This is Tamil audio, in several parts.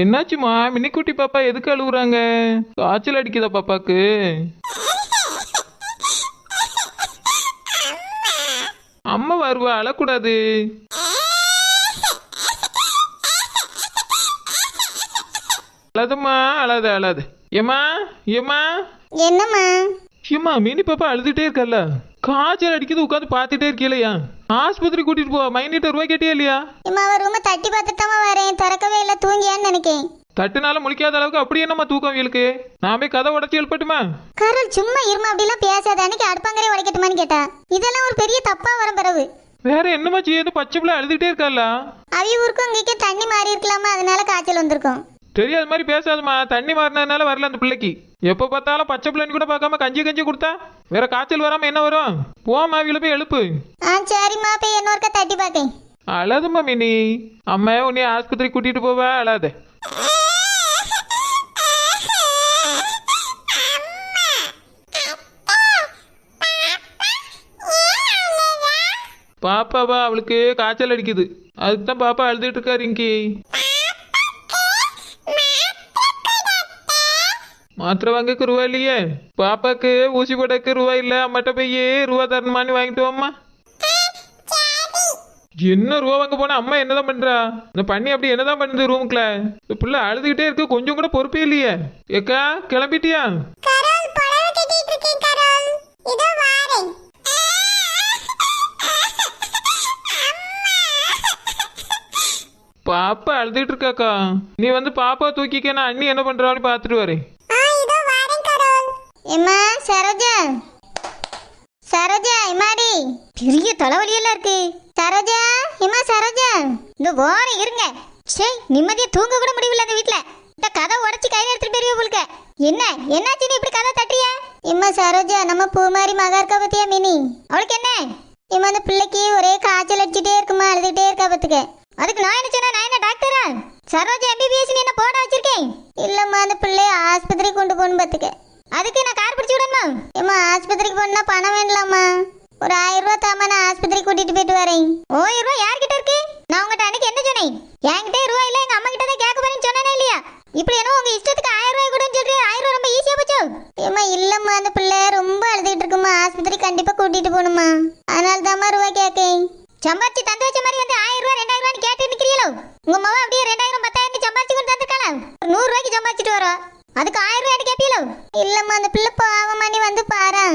என்னாச்சுமா? மினிக்குட்டி பாப்பா எதுக்கு அழுகுறாங்க காய்ச்சல் அடிக்குதா பாப்பாக்கு? அம்மா வருவா அழக்கூடாது. அழதுமா அழது அழது. ஏம்மா? ஏமா என்னம்மா? ஏம்மா மினி பாப்பா அழுதுகிட்டே இருக்கல்ல? காய்ச்சல் அடிக்குது உட்காந்து பார்த்துட்டே இருக்கலையா ஆஸ்பத்திரி கூட்டிட்டு போ மைனிட்ட ரூபாய் கேட்டியா இல்லையா? இம்மா அவ ரூமை தட்டி பார்த்துட்டாமா வரேன் திறக்கவே இல்லை தூங்கியான்னு நினைக்கேன். தட்டுனால முழிக்காத அளவுக்கு அப்படி என்னம்மா தூக்கம் இவளுக்கு? நான் போய் கதை உடச்சி எழுப்பட்டுமா? கரல் சும்மா இருமா அப்படிலாம் பேசாத அன்னைக்கு அடுப்பாங்கரே உடைக்கட்டுமான்னு கேட்டா. இதெல்லாம் ஒரு பெரிய தப்பா வரும் பிறகு. வேற என்னம்மா செய்யுது பச்சை பிள்ளை அழுதுகிட்டே இருக்கல்ல அவி ஊருக்கும் இங்கேயே தண்ணி மாறி இருக்கலாமா அதனால காய்ச்சல் வந்திருக்கும். தெரியாத மாதிரி பேசாதம்மா. தண்ணி மாறினதுனால வரல அந்த பிள்ளைக்கு. எப்போ பார்த்தாலும் பச்சை பிள்ளைன்னு கூட பார்க்காம கஞ்சி கஞ்சி கொடுத்தா? வேற காய்ச்சல் வராம என்ன வரும்? போமா இவளை போய் எழுப்பு. ஆ சரிம்மா. போய் இன்னொருக்கா தட்டி பார்க்கேன். அழாதம்மா மினி அம்மா உன்னை ஆஸ்பத்திரி கூட்டிட்டு போவா அழாத. பாப்பாவா அவளுக்கு காய்ச்சல் அடிக்குது. அதுக்கு தான் பாப்பா அழுதுட்டு இருக்கா ரிங்கி. மாத்திரை வாங்கக்கு ரூபா இல்லையே? பாப்பாக்கு ஊசி போடக்கு ரூபா இல்ல அம்மாட்ட போய் ரூபா தரணுமான்னு வாங்கிட்டு வாம்மா. என்ன ரூபா வாங்க போனா அம்மா என்னதான் பண்றா? இந்த பண்ணி அப்படி என்னதான் பண்ணுது ரூமுக்குள்ள இந்த பிள்ளை அழுதுகிட்டே இருக்கு கொஞ்சம் கூட பொறுப்பே இல்லையே. ஏக்கா கிளம்பிட்டியா? பாப்பா அழுதுகிட்டு இருக்காக்கா. நீ வந்து பாப்பா தூக்கிக்க நான் அண்ணி என்ன பண்றான்னு பார்த்துட்டு வரேன் வாரேன். எம்மா சரோஜா? சரோஜா எம்மாடி பெரிய தலைவலியெல்லாம் இருக்கு. சரோஜா எம்மா சரோஜா? இந்த ஓரம் இருங்க. சே நிம்மதியா தூங்க கூட முடியல அந்த வீட்ல. இந்த கதை உடச்சி கையில எடுத்துட்டு போயிருவே உங்களுக்கு என்ன? என்னாச்சு? நீ இப்படி கதை தட்டுறிய? எம்மா சரோஜா நம்ம பூமாரி மகா இருக்கா பத்தியா மினி? அவளுக்கு என்ன? இம்மா அந்த பிள்ளைக்கு ஒரே காய்ச்சல் அடிச்சுட்டே இருக்குமா அழுதுகிட்டே இருக்கா பத்துக்க. அதுக்கு நான் என்ன சொன்னா? நான் என்ன டாக்டரா? சரோஜா எம்பிபிஎஸ் என்ன போட வச்சிருக்கேன்? இல்லம்மா அந்த பிள்ளைய ஆஸ்பத்திரி கொண்டு போகணும் பார்த்துக்க அதுக்கு நான் கார் பிடிச்சி விடணுமா ஏம்மா ஆஸ்பத்திரிக்கு போனா பணம் வேண்டலாமா ஒரு ஆயிரம் ரூபா தாமா நான் ஆஸ்பத்திரி கூட்டிட்டு போயிட்டு வரேன். ஓயிரம் ரூபா யார்கிட்ட இருக்கு? நான் உங்ககிட்ட அன்னைக்கு என்ன சொன்னேன்? என்கிட்ட ரூபா இல்ல எங்க அம்மா கிட்ட தான் கேட்க போறேன்னு சொன்னேனே இல்லையா? இப்படி என்ன உங்க இஷ்டத்துக்கு ஆயிரம் ரூபாய் கூட சொல்றேன் ஆயிரம் ரூபாய் ரொம்ப ஈஸியா போச்சோ? ஏம்மா இல்லம்மா அந்த பிள்ளை ரொம்ப அழுதுகிட்டு இருக்குமா ஆஸ்பத்திரி கண்டிப்பா கூட்டிட்டு போகணுமா அதனால தாம்மா ரூபா கேட்கேன். சம்பாரிச்சு தந்து வச்ச மாதிரி வந்து ஆயிரம் ரூபாய் ரெண்டாயிரம் ரூபாய் கேட்டு நிக்கிறீங்களோ? உங்க மவ அப்படியே ரெண்டாயிரம் பத்தாயிரம் சம்பாரிச்சு கொண்டு தந்துருக்காளா ஒரு நூறு ரூபாய்க்கு சம்பாரிச்சிட்டு வரோம் அதுக்கு ஆயிரம் ரூபாய் கேப்பீங்களோ இல்லம்மா அந்த பிள்ளை பாவமா நீ வந்து பாரு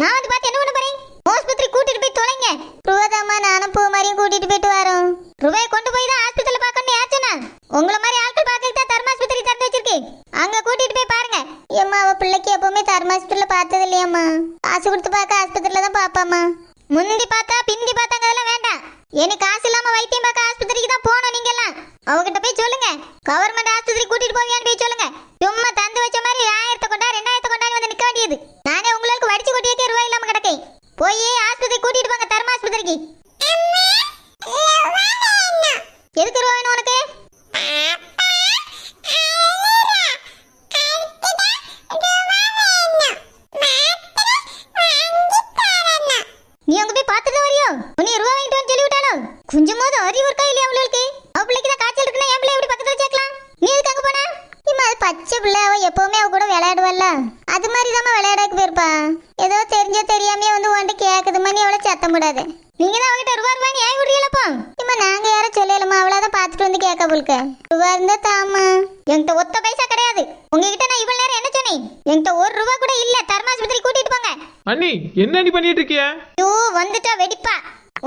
நான் வந்து பார்த்து என்ன பண்ண போறேன்? ஆஸ்பத்திரி கூட்டிட்டு போய் தொலைங்க. ரூபாதாம்மா நானும் பூ மாதிரியும் கூட்டிட்டு போயிட்டு வரோம். ரூபாய் கொண்டு போய் தான் ஆஸ்பத்திரியில பார்க்கணும்னு யார் சொன்னா உங்களை மாதிரி ஆட்கள் பார்க்க தான் தர்மாஸ்பத்திரி திறந்து வச்சிருக்கு அங்க கூட்டிட்டு போய் பாருங்க. ஏம்மா அவ பிள்ளைக்கு எப்பவுமே தர்மாஸ்பத்திரியில பார்த்தது இல்லையாம்மா காசு கொடுத்து பார்க்க ஆஸ்பத்திரியில தான் பாப்பாம்மா முந்தி பார்த்தா பிந்தி பார்த்தாங்க அதெல்லாம் வேண்டாம் எனக்கு காசு இல்லாம வைத்தியம் பார்க்க ஆஸ்பத்திரிக்கு தான் போகணும் நீங்க எல்லாம் அவகிட்ட போய் சொல்லுங்க கவர்மெண்ட் ஆஸ்பத்திரி கூட்டிட்டு போவியான்னு போய் சொல்லுங்க சும்மா தந்து வச்ச மாதிரி ஆயிரத்தை கொண்டா ரெண்டாயிரத்தை கொண்டாடி வந்து நிக்க வேண்டியது நானே உங்களுக்கு வடிச்சு கொட்டி வைக்க ரூபாய் இல்லாம கிடக்கேன் போய் ஆஸ்பத்திரி கூட்டிட்டு போங்க தர்ம ஆஸ்பத்திரிக்கு எதுக்கு ரூபா வேணும் உனக்கு நீ வரியோ? உன்னை ரூபா வாங்கிட்டு வந்து சொல்லி விட்டாலோ போது அறிவு இருக்கா இல்லையா அவளுக்கு? அவ பிள்ளைக்கு தான் காய்ச்சல் இருக்குன்னா என் பிள்ளை எப்படி பக்கத்துல சேர்க்கலாம் நீ எதுக்கு அங்க இம்மா அது பச்சை பிள்ளை. அவ எப்பவுமே அவ கூட விளையாடுவல்ல. அது மாதிரி தான் விளையாடக்கு போயிருப்பா. ஏதோ தெரிஞ்சோ தெரியாமையே வந்து உண்டு கேக்குதுமா நீ அவளை சத்தம் போடாது. நீங்க தான் அவகிட்ட ரூபா ரூபாய் ஏன் விடுறீங்களப்பா? இம்மா நாங்க யாரும் சொல்லலமா அவளை தான் பார்த்துட்டு வந்து கேட்க போலுக்கு. ரூபா இருந்தா தாமா என்கிட்ட ஒத்த பைசா கிடையாது. உங்ககிட்ட நான் இவ்வளவு நேரம் என்ன சொன்னேன்? என்கிட்ட ஒரு ரூபா கூட இல்ல. தர்மாஸ்பத்திரி கூட்டிட்டு போங்க. அண்ணி என்ன நீ பண்ணிட்டு இருக்கிய ஐயோ வந்துட்டா வெடிப்பா.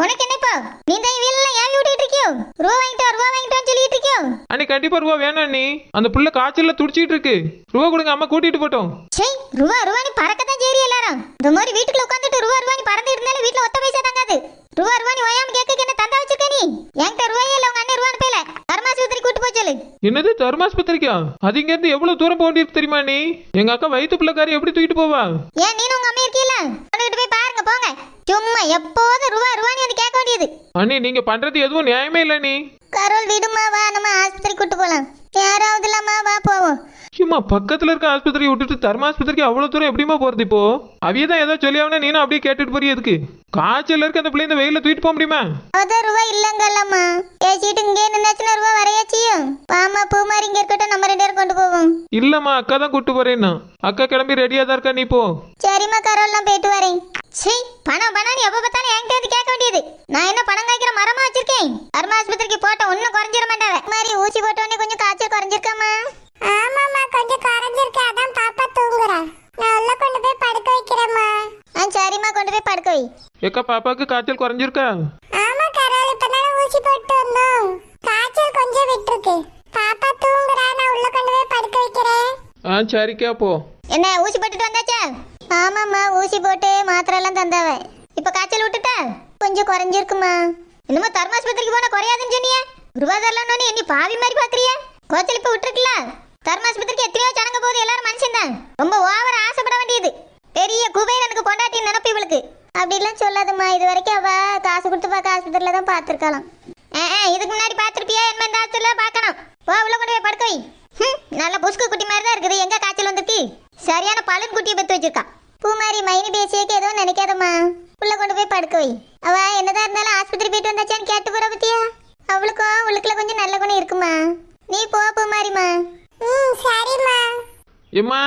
உனக்கு என்ன இப்போ நீ தான் வீட்டுல ஏன் விட்டுட்டு இருக்கியோ? ரூபா வாங்கிட்டு ரூபா வாங்கிட்டு சொல்லிட்டு இருக்கியோ? அண்ணி கண்டிப்பா ரூபா வேணாம் அண்ணி. அந்த புள்ள காய்ச்சல்ல துடிச்சிட்டு இருக்கு. ரூபா கொடுங்க அம்மா கூட்டிட்டு போட்டோம். சே ரூபா ரூபா நீ பறக்கத்தான் சரி எல்லாரும். இந்த மாதிரி வீட்டுக்குள்ள உட்காந்துட்டு ரூபா ரூபா நீ பறந்து இருந்தாலும் வீட்டுல ஒத்த பைசா தாங்காது ரூபா ரூபா நீ ஓயாம கேட்க என்ன தந்தா வச்சிருக்க நீ என்கிட்ட ரூபாயே இல்ல உங்க அண்ணன் ரூபான்னு பேல தர்மாஸ்பத்திரி கூட்டு போய் சொல்லு என்னது தர்மாஸ்பத்திரிக்கா அது இங்க இருந்து எவ்வளவு தூரம் போக வேண்டியிருக்கு தெரியுமா நீ? எங்க அக்கா வயிற்று பிள்ளைக்காரி எப்படி தூக்கிட்டு போவா? ஏன் நீனும் உங்க அம்மா இருக்கீல்ல? உனக்கிட்ட போய் பாருங்க போங்க. சும்மா எப்போதும் ரூபா ரூபான்னு வந்து கேட்க வேண்டியது. அண்ணி நீங்க பண்றது எதுவும் நியாயமே இல்ல நீ. கரோல் விடுமா வா நம்ம ஆஸ்பத்திரி கூட்டு போலாம். யாராவது இல்லாமா வா போவோம். சும்மா பக்கத்துல இருக்க ஆஸ்பத்திரியை விட்டுட்டு தர்ம ஆஸ்பத்திரிக்கு அவ்வளவு தூரம் எப்படிமா போறது இப்போ? அவிய தான் ஏதோ சொல்லி ஆகணும் நீனும் அப்படியே கேட்டுட்டு போறிய எதுக்கு? காய்ச்சல் இருக்க அந்த பிள்ளை இந்த வெயில தூக்கிட்டு போக முடியுமா? அவதான் ரூபா இல்லங்கல்லம்மா பேசிட்டு இங்கே நின்னாச்சுன்னா ரூபா வரையாச்சியும் வாமா பூ மாதிரி இங்க இருக்கட்டும் நம்ம ரெண்டு பேரும் கொண்டு போவோம். இல்லம்மா அக்கா தான் கூட்டு போறேன்னா. அக்கா கிளம்பி ரெடியா தான் இருக்கா நீ போ. சரிம்மா கரோல்லாம் போயிட்டு வரேன். சீ பணம் பணம் எப்ப பார்த்தாலும் என்கிட்ட வந்து கேட்க வேண்டியது. நான் என்ன பணம் காய்க்கிற மரமா வச்சிருக்கேன்? அருமா ஆஸ்பத்திரிக்கு போட்டேன் ஒன்னும் குறைஞ்சிட மாட்டாவே. மாதிரி ஊசி போட்ட உடனே கொஞ்சம் காய்ச்சல் குறைஞ்சிருக்காமா? ஆமாமா கொஞ்சம் குறைஞ்சிருக்கு. அதான் பாப்பா தூங்குறா. நான் உள்ள கொண்டு போய் படுக்க வைக்கிறேம்மா. ஆ சரிம்மா கொண்டு போய் படுக்க வை. ஏக்கா பாப்பாக்கு காய்ச்சல் குறைஞ்சிருக்கா? ஆமா கரோல் இப்பதானே ஊசி போட்டு வந்தோம். காய்ச்சல் கொஞ்சம் விட்டுருக்கு. பாப்பா தூங்குறா. நான் உள்ள கொண்டு போய் படுக்க வைக்கிறேன். ஆ சரிக்கா போ. என்ன ஊசி போட்டுட்டு வந்தாச்சா? ஆமாம்மா ஊசி போட்டு மாத்திரை எல்லாம் தந்தாவ. இப்ப காய்ச்சல் விட்டுட்டா? கொஞ்சம் குறைஞ்சிருக்குமா என்னமோ தர்மாஸ்பத்திரிக்கு போனா குறையாதுன்னு சொன்னியே. ரூபா தரலன்னு என்ன பாவி மாதிரி பாக்குறிய. கோச்சல் இப்போ விட்டுருக்கல தர்மாஸ்பத்திரிக்கு எத்தனையோ ஜனங்க போது எல்லாரும் மனுஷன் தான். ரொம்ப ஓவர ஆசைப்பட வேண்டியது. பெரிய குபேர் எனக்கு கொண்டாட்டி நினப்பு இவளுக்கு. அப்படிலாம் சொல்லாதம்மா. இது வரைக்கும் அவ காசு கொடுத்து பார்க்க ஆஸ்பத்திரியில தான் பார்த்துருக்கலாம் இதுக்கு முன்னாடி பார்த்துருப்பியா? என்ன இந்த ஆஸ்பத்திரியில? பார்க்கணும். போ உள்ள கொண்டு போய் படுக்க வை. நல்ல புஸ்கு குட்டி மாதிரி தான் இருக்குது. எங்க காய்ச்சல் சரியான பலன் குட்டியை பெத்து வச்சிருக்கா. பூமாரி மைனி பேசியக்கு எதுவும் நினைக்காதம்மா. உள்ள கொண்டு போய் படுக்க வை. அவ என்னதான் இருந்தாலும் ஆஸ்பத்திரி போயிட்டு வந்தாச்சான்னு கேட்டு போற பத்தியா? அவளுக்கும் உள்ளுக்குள்ள கொஞ்சம் நல்ல குணம் இருக்குமா? நீ போ பூமாரிமா ம் சரிம்மா. ஏம்மா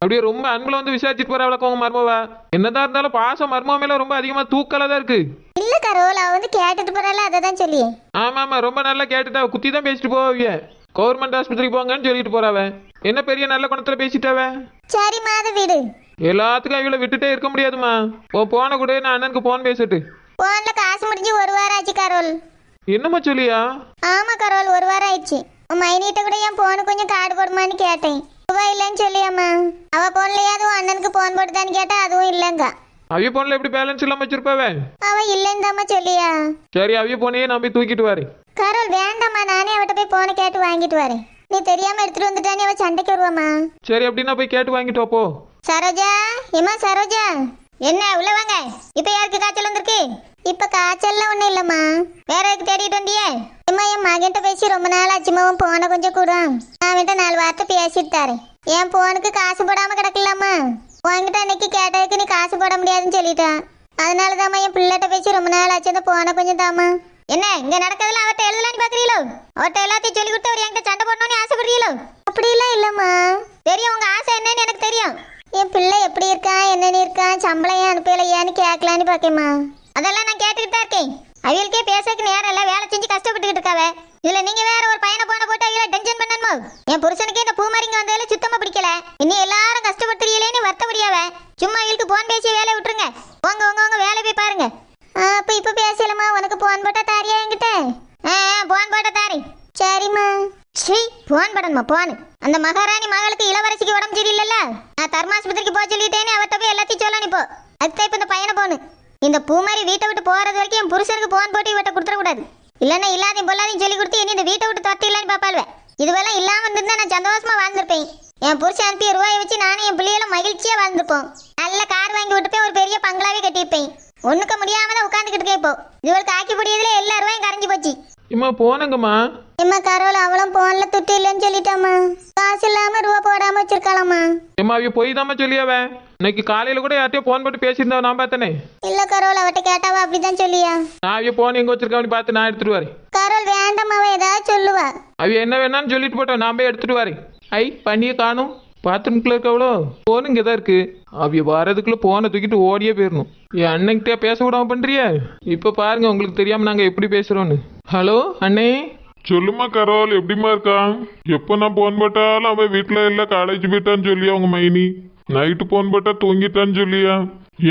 அப்படியே ரொம்ப அன்புல வந்து விசாரிச்சுட்டு போற அவளுக்கு உங்க மர்மவா? என்னதான் இருந்தாலும் பாசம் மர்மம் மேல ரொம்ப அதிகமா தூக்கலா தான் இருக்கு. இல்ல கரோல் அவ வந்து கேட்டுட்டு போறாள் அதை தான் சொல்லி. ஆமா ஆமா ரொம்ப நல்லா கேட்டுட்டா. குத்தி தான் பேசிட்டு போவிய கவர்மெண்ட் ஆஸ்பத்திரிக்கு போங்கன்னு சொல்லிட்டு போறாவ என்ன பெரிய நல்ல குணத்துல பேசிட்டாவ சரிம்மா அதை விடு. எல்லாத்துக்கும் அவளை விட்டுட்டே இருக்க முடியாதுமா ஓ போன கூட நான் அண்ணனுக்கு போன் பேசிட்டு. போன்ல காசு முடிஞ்சு ஒரு வாரம் ஆச்சு கரோல். என்னம்மா சொல்லியா? ஆமா கரோல் ஒரு வாரம் ஆயிடுச்சு. உன் மைனிட்ட கூட என் போனு கொஞ்சம் கார்டு போடுமான்னு கேட்டேன். ரூபா இல்லைன்னு சொல்லியாம்மா. அவ போன்லயாவது உன் அண்ணனுக்கு போன் போட்டுதான்னு கேட்டா அதுவும் இல்லைங்க. அவிய போன்ல எப்படி பேலன்ஸ் இல்லாம வச்சிருப்பாவே? அவ இல்லைன்னு சொல்லியா. சரி அவிய போனையே நான் போய் தூக்கிட்டு வரேன் கரோல் வேண்டாம்மா. நானே அவட்ட போய் போனை கேட்டு வாங்கிட்டு வரேன். நீ தெரியாம எடுத்துட்டு வந்துட்டானே அவ சண்டைக்கு வருவாம்மா. சரி அப்படின்னா போய் கேட்டு வாங்கிட்டு வா போ சரோஜா ஏமா சரோஜா? என்ன உள்ள வாங்க. இப்ப யாருக்கு காய்ச்சல் வந்திருக்கு? இப்ப காய்ச்சல்லாம் ஒண்ணும் இல்லம்மா. வேற எதுக்கு தேடிட்டு வந்தியே? ஏம்மா என் மகன்கிட்ட பேசி ரொம்ப நாள் ஆச்சுமாவும் போன கொஞ்சம் கூட. அவன்கிட்ட நாலு வார்த்தை பேசிட்டு தரேன் என் போனுக்கு காசு போடாம கிடக்கலாமா? உன்கிட்ட அன்னைக்கு கேட்டதுக்கு நீ காசு போட முடியாதுன்னு சொல்லிட்டான் அதனால தாம்மா என் பிள்ளைகிட்ட பேசி ரொம்ப நாள் ஆச்சு அந்த போன கொஞ்சம் தாம்மா. என்ன இங்க நடக்கிறதுல அவர்கிட்ட எழுதலான்னு பாக்குறீங்களோ? அவர்கிட்ட எல்லாத்தையும் சொல்லி கொடுத்து அவர் என்கிட்ட சண்டை போடணும்னு ஆசைப்படுறீங்களோ? அப்படிலாம் இல்லம்மா. தெரியும் உங்க ஆசை என்னன்னு எனக்கு தெரியும். என் பிள்ளை எப்படி இருக்கான் என்னன்னு இருக்கான் சம்பளம் ஏன் அனுப்பலையான்னு கேட்கலான்னு பாக்கேம்மா. அதெல்லாம் நான் கேட்டுக்கிட்டு தான் இருக்கேன். அவங்களுக்கே பேசக்கு நேரம் இல்லை வேலை செஞ்சு கஷ்டப்பட்டுக்கிட்டு இருக்காவ. இதுல நீங்க வேற ஒரு பையனை போன போட்டு அவங்கள டென்ஷன் பண்ணணுமோ? என் புருஷனுக்கே இந்த பூமாரிங்க வந்ததுல சுத்தமா பிடிக்கல. இன்னும் எல்லாரும் கஷ்டப்படுத்துறீங்களேன்னு வருத்தப்படியாவ. சும்மா அவங்களுக்கு போன் பேசி வேலையை விட்டுருங்க உங்க உங்க உங்க வேலையை போய் பாருங்க ஆ, அப்ப இப்ப பேசலாமா உனக்கு போன் போட்டா தாரியா என்கிட்ட ஆ ஆ, போன் போட்டா தாரி சரிம்மா சீ போன் படணுமா அந்த மகாராணி மகளுக்கு இளவரசிக்கு உடம்பு சரியில்லைல்ல? நான் தர்மாஸ்பத்திரிக்கு போக சொல்லிட்டேன்னு அவட்ட போய் எல்லாத்தையும் சொல்லணும் இப்போ அதுதான் இப்போ இந்த பையனை போகணும் இந்த பூமாரி வீட்டை விட்டு போறது வரைக்கும் என் புருஷனுக்கு போன் போட்டு இவட்ட கொடுத்துடக்கூடாது. இல்லைன்னா இல்லாதையும் பொல்லாதையும் சொல்லி கொடுத்து இனி இந்த வீட்டை விட்டு தொட்டிடலான்னு பாப்பாளுவேன் இதுவெல்லாம் இல்லாம இருந்திருந்தா நான் சந்தோஷமா வாழ்ந்திருப்பேன். என் புருஷன் அனுப்பிய ரூபாயை வச்சு நானும் என் பிள்ளைகளும் மகிழ்ச்சியா வாழ்ந்துப்போம் நல்ல கார் வாங்கி விட்டு போய் ஒரு பெரிய பங்களாவே கட்டியிருப்பேன். ஒண்ணுக்க முடியாம தான் உட்காந்துக்கிட்டு கேட்போம் இப்போ. இவளுக்கு ஆக்கி முடியதுல எல்லா ரூபாயும் கரைஞ்சி போச்சு. இம்மா போனங்கம்மா. எம்மா கரோல் அவளும் போன்ல துட்டு இல்லைன்னு சொல்லிட்டாமா காசு இல்லாம ரூபா போடாம வச்சிருக்காளாமா ஏம்மா அவிய போய் தாம்மா சொல்லியாவ? இன்னைக்கு காலையில கூட யார்ட்டையும் போன் போட்டு பேசியிருந்தா நான் பார்த்தனே. இல்ல கரோல் அவட்ட கேட்டாவா? அப்படிதான் சொல்லியா. நான் அவிய போன் எங்க வச்சிருக்கான்னு பார்த்து நான் எடுத்துட்டு வரேன். கரோல் வேண்டாம் அவ ஏதாவது சொல்லுவா. அவிய என்ன வேணாம்னு சொல்லிட்டு போட்டோம் நான் போய் எடுத்துட்டு வரேன். ஐ பண்ணியே காணும். பாத்ரூம்குள்ள இருக்கவளோ? போன் இங்கே தான் இருக்கு அவிய வரதுக்குள்ள போனை தூக்கிட்டு ஓடியே போயிடணும் என் அண்ணன்கிட்ட பேச விடாம பண்றிய? இப்போ பாருங்க உங்களுக்கு தெரியாம நாங்க எப்படி பேசுறோன்னு ஹலோ அண்ணே. சொல்லுமா கரோல். எப்படிம்மா இருக்கான் எப்போ நான் போன் போட்டாலும் அவன் வீட்டில் இல்லை காலேஜ் போயிட்டான்னு சொல்லியா உங்க மைனி? நைட்டு போன் போட்டா தூங்கிட்டான்னு சொல்லியா?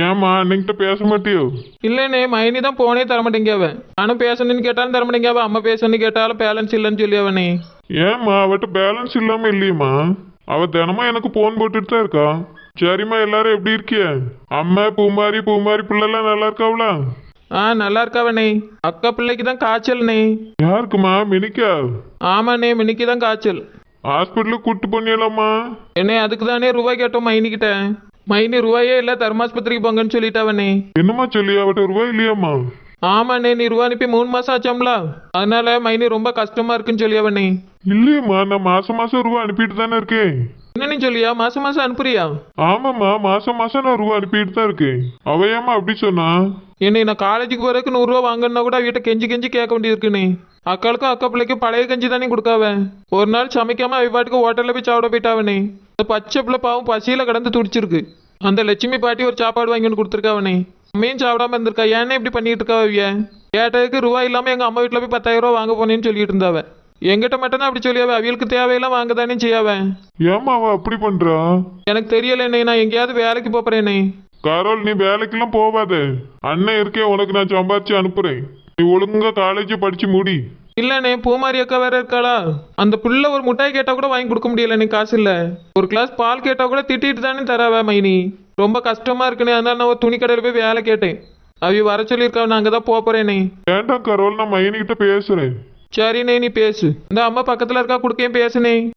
ஏம்மா அன்னைக்கிட்ட பேச மாட்டியோ? இல்லைண்ணே மைனி தான் போனே தர மாட்டேங்க அவன் நானும் பேசணும்னு கேட்டாலும் தர மாட்டேங்க அவன் அம்மா பேசணும்னு கேட்டாலும் பேலன்ஸ் இல்லைன்னு சொல்லி அவனே ஏம்மா அவட்ட பேலன்ஸ் இல்லாம இல்லையம்மா? அவ தினமும் எனக்கு போன் போட்டுட்டு தான் இருக்கா? சரிம்மா எல்லாரும் எப்படி இருக்கிய? அம்மா பூமாரி பூமாரி பிள்ளைலாம் நல்லா இருக்காவளா? ஆ நல்லா இருக்காவண்ணே அக்கா பிள்ளைக்கு தான் காய்ச்சல்ண்ணே யாருக்குமா மினிக்கா. ஆமாண்ணே மின்னிக்கு தான் காய்ச்சல். ஹாஸ்பிட்டலுக்கு கூட்டு போனியலாம்மா என்னே அதுக்கு தானே ரூபாய் கேட்டோம் மைனிக்கிட்ட. மைனி ரூபாயே இல்லை தர்மாஸ்பத்திரிக்கு போங்கன்னு சொல்லிட்டாவண்ணே என்னம்மா சொல்லி? அவட்ட ரூபாய் இல்லையாம்மா? ஆமாண்ணே நீ ரூபா அனுப்பி மூணு மாசம் ஆச்சாம்ல? அதனால மைனி ரொம்ப கஷ்டமா இருக்குன்னு சொல்லியாவண்ணே இல்லையம்மா நான் மாசம் மாசம் ரூபா அனுப்பிட்டு தானே இருக்கேன். என்னன்னு சொல்லியா? மாசம் மாசம் அனுப்புறியா? ஆமாம்மா மாசம் மாசம் நான் ரூபா அனுப்பிட்டு தான் இருக்கேன். அவ ஏம்மா அப்படி சொன்னா? என்னை நான் காலேஜுக்கு போறதுக்கு நூறுரூவா வாங்கணும்னா கூட வீட்டை கெஞ்சி கெஞ்சி கேட்க வேண்டியிருக்குண்ணே அக்காளுக்கும் அக்கா பிள்ளைக்கும் பழைய கஞ்சி தானே கொடுக்காவ? ஒரு நாள் சமைக்காம அவ பாட்டுக்கு ஹோட்டலில் போய் சாப்பிட போயிட்டாவனே. இந்த பச்சை பிள்ளை பாவம் பசியில் கடந்து துடிச்சிருக்கு. அந்த லட்சுமி பாட்டி ஒரு சாப்பாடு வாங்கி வந்து கொடுத்துருக்காவனே. அம்மையும் சாப்பிடாம இருந்திருக்கா? ஏன்னே இப்படி பண்ணிட்டு இருக்கா அவிய கேட்டதுக்கு ரூபா இல்லாமல் எங்கள் அம்மா வீட்டில் போய் பத்தாயிரம் ரூபா வாங்க போனேன்னு சொல்லிட்டு இருந்தாவ. எங்கிட்ட மட்டும் அப்படி சொல்லியாவ? அவியலுக்கு தேவையெல்லாம் வாங்க தானே செய்யாவேன் ஏம்மா அவ அப்படி பண்றா? எனக்கு தெரியலண்ணே நான் எங்கேயாவது வேலைக்கு போறேனே. காரோல் நீ வேலைக்கெல்லாம் போவாத. அண்ணன் இருக்கே உனக்கு நான் சம்பாரிச்சு அனுப்புறேன். நீ ஒழுங்கா காலேஜ் படிச்சு முடி. இல்லண்ணே பூமாரி அக்கா வேற இருக்காளா? அந்த புள்ள ஒரு மிட்டாய் கேட்டா கூட வாங்கி கொடுக்க முடியல நீ காசு இல்ல. ஒரு கிளாஸ் பால் கேட்டா கூட திட்டிட்டு தானே தராவ மைனி. ரொம்ப கஷ்டமா இருக்குனே அதனால நான் ஒரு துணி கடையில் போய் வேலை கேட்டேன். அவி வர சொல்லியிருக்காவ நான் அங்கே தான் போறேனே. வேண்டாம் கரோல் நான் மைனிக்கிட்ட பேசுறேன். சரிண்ணே நீ பேசு. இந்த அம்மா பக்கத்துல இருக்கா குடுக்கையும் பேசுனே